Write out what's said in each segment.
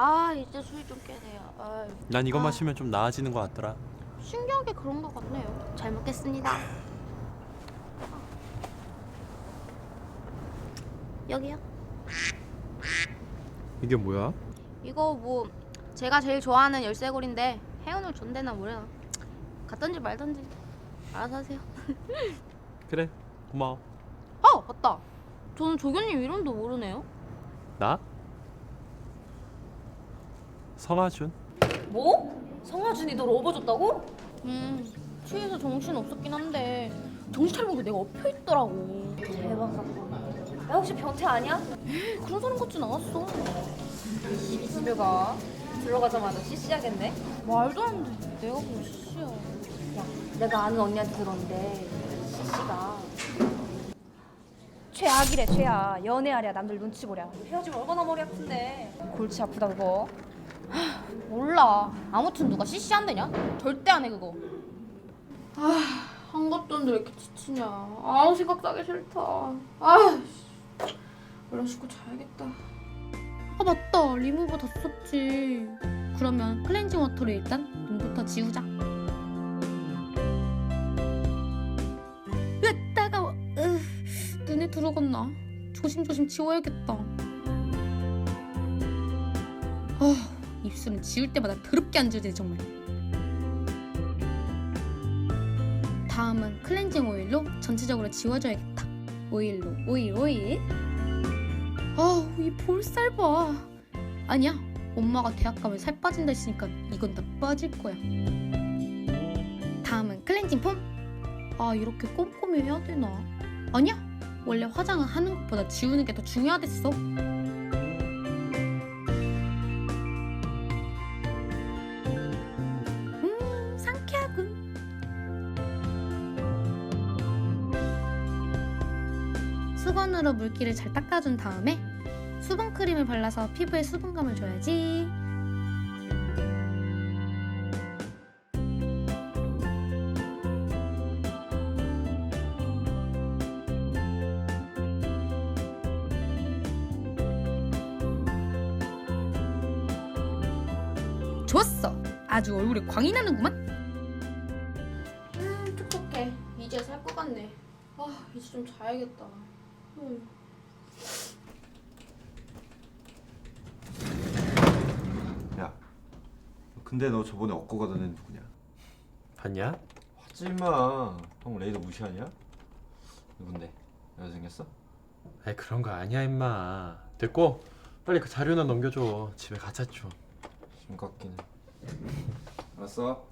아 이제 술이 좀 깨네요. 아유, 난 이거 아. 마시면 좀 나아지는 것 같더라. 신기하게 그런 것 같네요. 잘 먹겠습니다. 여기요. 이게 뭐야? 이거 뭐 제가 제일 좋아하는 열쇠고리인데 행운을 존대나 뭐래나 갖던지 말던지 알아서 하세요. 그래 고마워. 아 맞다. 저는 조교님 이름도 모르네요. 나? 성하준. 뭐? 성화준이 널 업어줬다고? 음 취해서 정신 없었긴 한데 정신 차려보니까 내가 엎혀 있더라고. 대박 사건. 야 혹시 변태 아니야? 그런 사람 같진 않았어. 이리 집에 가. 들어가자마자 CC하겠네. 말도 안 돼. 내가 뭐 씨야. 야, 내가 아는 언니한테 들었는데 CC가 최악이래 최악. 연애하랴 남들 눈치 보랴. 헤어지면 얼마나 머리 아픈데. 골치 아프다 그거. 몰라. 아무튼 누가 CC 한대냐? 절대 안 해 그거. 아, 한 것도 안 돼. 왜 이렇게 지치냐. 아우 생각도 하기 싫다. 아, 얼른 씻고 자야겠다. 아 맞다. 리무버 다 썼지. 그러면 클렌징 워터로 일단 눈부터 지우자. 으 따가워. 으, 눈에 들어갔나? 조심조심 지워야겠다. 아. 입술은 지울 때마다 더럽게 안 지워지네 정말. 다음은 클렌징 오일로 전체적으로 지워줘야겠다. 오일로 오일 오일. 아우 이 볼살 봐. 아니야 엄마가 대학 가면 살 빠진다 했으니까 이건 다 빠질 거야. 다음은 클렌징 폼 아 이렇게 꼼꼼히 해야 되나? 아니야 원래 화장은 하는 것보다 지우는 게 더 중요하댔어 수건으로 물기를 잘 닦아준 다음에 수분 크림을 발라서 피부에 수분감을 줘야지. 좋았어. 아주 얼굴에 광이 나는구만. 음, 촉촉해. 이제 살 것 같네. 아, 이제 좀 자야겠다. 음. 야, 근데 너 저번에 얻고 가던 애는 누구냐? 봤냐? 하지 마. 형 레이더 무시하냐? 누군데? 여자 생겼어? 아이 그런 거 아니야 임마. 됐고 빨리 그 자료나 넘겨줘. 집에 가자 좀. 심각기는. 알았어.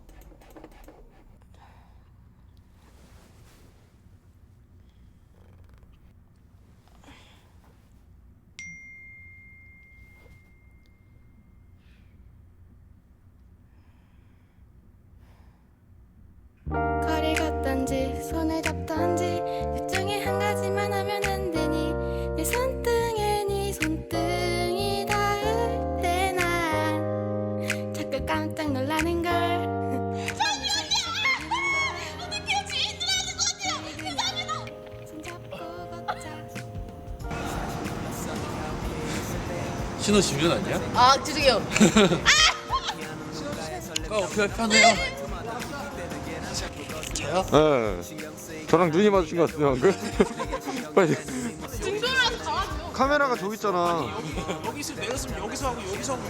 신호 지면 아니야? 아, 죄송해요. 가 어떻게 편해요? 네. 저랑 눈이 마주친 것 같은데 방금? 빨리. 중소라서 잘하죠. 카메라가 저기 있잖아. 여기 있으면 내가 있으면 여기서 하고 여기서 하고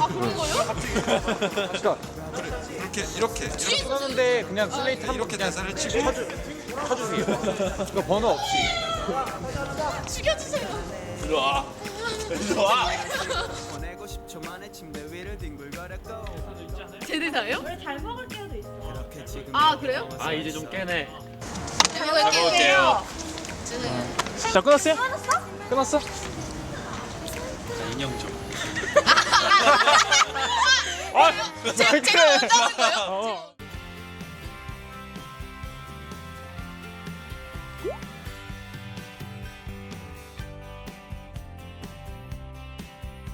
아, 그런 거요? 그러니까 이렇게 이렇게 그러는데 그냥 슬레이트 이렇게 대사를 치고 그 번호 없이. 죽여주세요. 일로 와 일로 와 보내고 10초 만에 침대 위를 뒹굴거렸고 제 대사예요? 잘 먹을 때도 있어. 지금 아, 그래요? 아 이제 좀 깨네. 잘 먹을게요. 자 끊었어요? 끊었어? 자 인형 좀 아, 제가, 제가 먼저 하는 거예요? 어.